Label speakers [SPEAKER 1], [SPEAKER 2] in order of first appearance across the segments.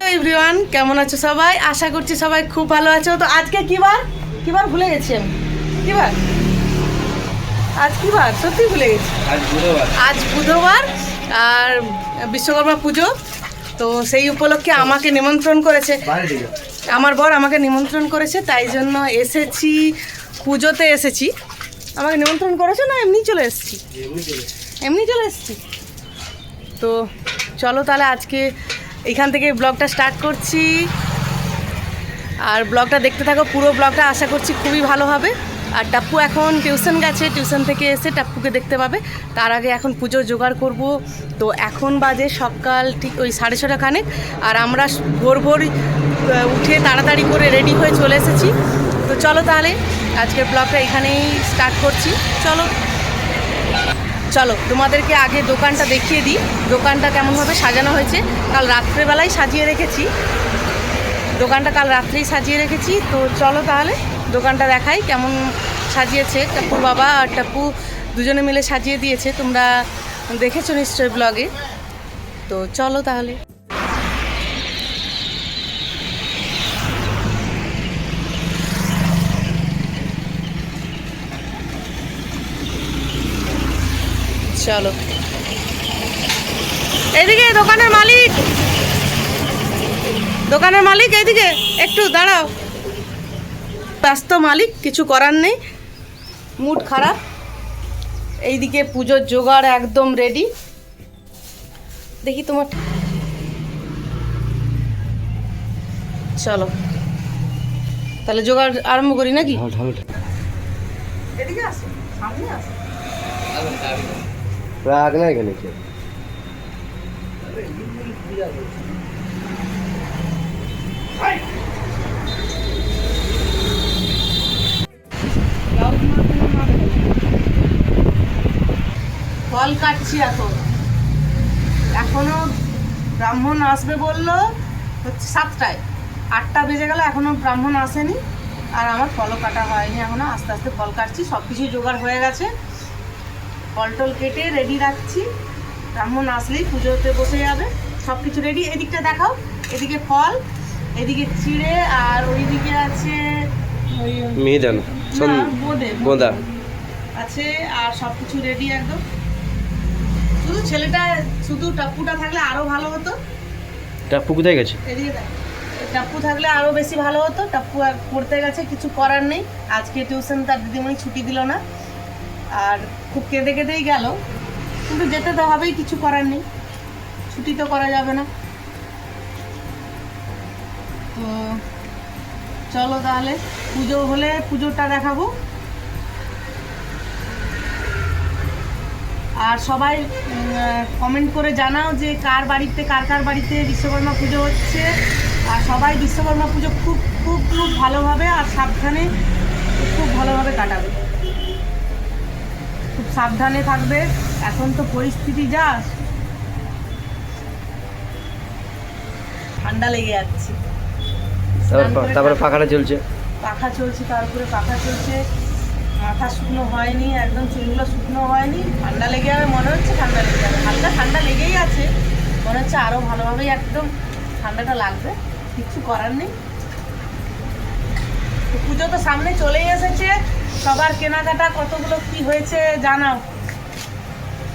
[SPEAKER 1] Everyone কেমন আছো সবাই? আশা করছি সবাই খুব ভালো আছো। তো আজকে কি বার কি বার ভুলে গেছি আমি। কি বার আজ কি বার সত্যি ভুলে গেছি।
[SPEAKER 2] আজ বুধবার।
[SPEAKER 1] আর বিশ্বকর্মা পুজো। তো সেই উপলক্ষে আমাকে নিমন্ত্রণ করেছে। আমার বর আমাকে নিমন্ত্রণ করেছে তাই জন্য এসেছি পুজোতে এসেছি। আমাকে নিমন্ত্রণ করেছে না? এমনি চলে এসেছি।
[SPEAKER 2] এমনি চলে
[SPEAKER 1] এসেছি। তো চলো তাহলে আজকে এখান থেকে ব্লগটা স্টার্ট করছি। আর ব্লগটা দেখতে থাকো পুরো ব্লগটা আশা করছি খুবই ভালো হবে। আর টাপ্পু এখন টিউশন গেছে টিউশন থেকে এসে টাপ্পুকে দেখতে পাবে। তার আগে এখন পুজো জোগাড় করব। তো এখন বাজে সকাল ঠিক ওই সাড়ে ছটা খানেক। আর আমরা ভোর ভোর উঠে তাড়াতাড়ি করে রেডি হয়ে চলে এসেছি। তো চলো তাহলে, আজকের ব্লগটা এখানেই স্টার্ট করছি। চলো। চলো, তোমাদেরকে আগে দোকানটা দেখিয়ে দিই। দোকানটা কেমনভাবে সাজানো হয়েছে। কাল রাত্রেবেলায় সাজিয়ে রেখেছি। দোকানটা কাল রাত্রেই সাজিয়ে রেখেছি। তো চলো তাহলে, দোকানটা দেখাই কেমন সাজিয়েছে। টাপুর বাবা আর টাপু দুজনে মিলে সাজিয়ে দিয়েছে। তোমরা দেখেছ নিশ্চয়ই ব্লগে তো চলো তাহলে। চলো। এইদিকে দোকানের মালিক। দোকানের মালিক এইদিকে একটু দাঁড়াও। ব্যস্ত মালিক কিছু করার নেই। মুড খারাপ। এইদিকে পুজোর জোগাড় একদম রেডি দেখি তোমার চলো। তাহলে জোগাড় আরম্ভ করি নাকি? এদিকে আসো সামনে আসো।
[SPEAKER 2] রাগ না এখানে কেউ
[SPEAKER 1] ফল কাটছি এখন। এখনও ব্রাহ্মণ আসবে বলল হচ্ছে সাতটায়। আটটা বেজে গেল, এখনও ব্রাহ্মণ আসেনি। আর আমার ফলও কাটা হয়নি এখনও। আস্তে আস্তে ফল কাটছি সব কিছু জোগাড় হয়ে গেছে। ফল টল কেটে রেডি রাখছি। ব্রাহ্মণ আসলেই পুজোতে বসে যাবে। সব কিছু রেডি এদিকটা দেখাও। এদিকে ফল এদিকে চিড়ে আর ওইদিকে আছে
[SPEAKER 2] মিহিদান
[SPEAKER 1] বোঁদে আছে আর সব কিছু রেডি একদম। শুধু ছেলেটা শুধু টাপ্পুটা থাকলে আরও ভালো হতো।
[SPEAKER 2] টাপ্পু কোথায় গেছে?
[SPEAKER 1] টাপ্পু থাকলে আরও বেশি ভালো হতো। টাপ্পু আর পড়তে গেছে কিছু করার নেই। আজকে টিউশন তার দিদিমণি ছুটি দিল না। আর খুব কেঁদে কেঁদেই গেল। কিন্তু যেতে তো হবেই, কিছু করার নেই। ছুটি তো করা যাবে না। তো চলো তাহলে, পুজো হলে পুজোটা দেখাবো। আর সবাই কমেন্ট করে জানাও যে কার বাড়িতে, কার কার বাড়িতে বিশ্বকর্মা পুজো হচ্ছে। আর সবাই বিশ্বকর্মা পুজো খুব খুব খুব ভালোভাবে আর সাবধানে খুব ভালোভাবে কাটাবে। সাবধানে থাকবে। এখন তো পরিস্থিতি যা। ঠান্ডা লেগে যাচ্ছে।
[SPEAKER 2] তারপর তারপরে পাখাটা চলছে।
[SPEAKER 1] পাখা চলছে তার উপরে পাখা চলছে। মাথা শুকনো হয়নি একদম চুলগুলো শুকনো হয়নি। ঠান্ডা লেগে যাবে মনে হচ্ছে ঠান্ডা লেগে যাবে। হালকা ঠান্ডা লেগেই আছে। মনে হচ্ছে আরও ভালোভাবেই একদম ঠান্ডাটা লাগবে। কিচ্ছু করার নেই। পুজো তো সামনে চলেই এসেছে। সবার কেনাকাটা কতগুলো কি হয়েছে জানাও।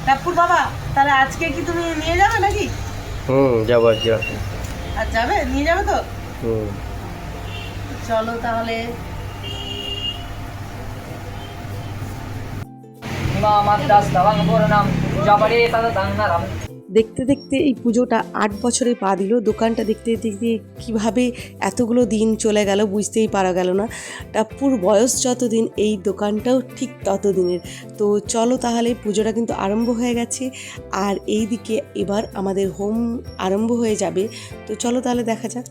[SPEAKER 1] টাপুর বাবা তাহলে আজকে কি তুমি নিয়ে যাবে নাকি?
[SPEAKER 2] হুম যাব আজকে
[SPEAKER 1] আর যাবে? নিয়ে যাবে তো?
[SPEAKER 2] হুম।
[SPEAKER 1] চলো তাহলে। দেখতে দেখতে এই পুজোটা আট বছরে পা দিল। দোকানটা দেখতে দেখতে কীভাবে এতগুলো দিন চলে গেল বুঝতেই পারা গেল না। টাপ্পুর বয়স যতদিন, এই দোকানটাও ঠিক ততদিনের। তো চলো তাহলে পুজোটা কিন্তু আরম্ভ হয়ে গেছে। আর এই দিকে এবার আমাদের হোম আরম্ভ হয়ে যাবে। তো চলো তাহলে দেখা যাক।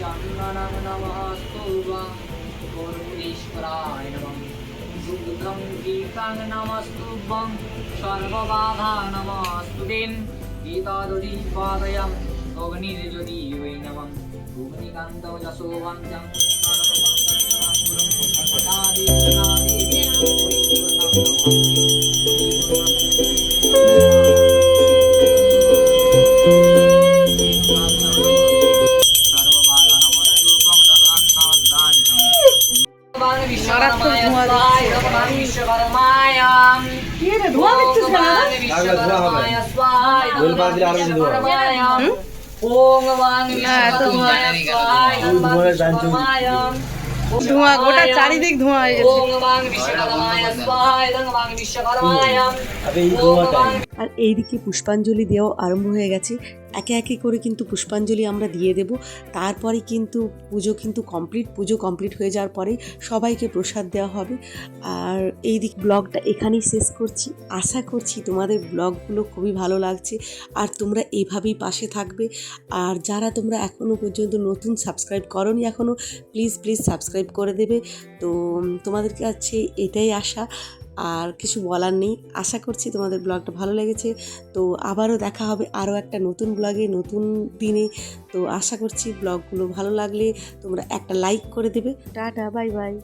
[SPEAKER 3] চন্দনং নমস্তুভং গুরুঈশ্বরায় নমঃ দুগ্ধং গীতাং नमस्तुभं সর্ববাধা নমস্তুতিং গীতাদুরি পাদয়ং অগ্নির্যদি বৈ নমঃ ভূমিকান্তং যশোবন্ত্যং সর্ববাধা
[SPEAKER 1] ধোঁয়া গোটা চারিদিক ধোঁয়া হয়ে গেছে
[SPEAKER 2] আবে এই ধোঁয়াটাই
[SPEAKER 4] আর এইদিকে পুষ্পাঞ্জলি দেওয়া আরম্ভ হয়ে গেছে। একে একে করে কিন্তু পুষ্পাঞ্জলি আমরা দিয়ে দেব। তারপরে কিন্তু পুজো কিন্তু কমপ্লিট পুজো কমপ্লিট হয়ে যাওয়ার পরে সবাইকে প্রসাদ দেওয়া হবে। আর এই দিক ব্লগটা এখানেই শেষ করছি। আশা করছি তোমাদের ব্লগগুলো খুবই ভালো লাগছে আর তোমরা এইভাবেই পাশে থাকবে। আর যারা তোমরা এখনও পর্যন্ত নতুন সাবস্ক্রাইব করনি এখনও প্লিজ প্লিজ সাবস্ক্রাইব করে দেবে। তো তোমাদের কাছে এটাই আশা। আর কিছু বলার নেই। আশা করছি তোমাদের ব্লগটা ভালো লেগেছে। তো আবারও দেখা হবে আরও একটা নতুন ব্লগে, নতুন দিনে। তো আশা করছি ব্লগগুলো ভালো লাগলে তোমরা একটা লাইক করে দেবে। Tata bye bye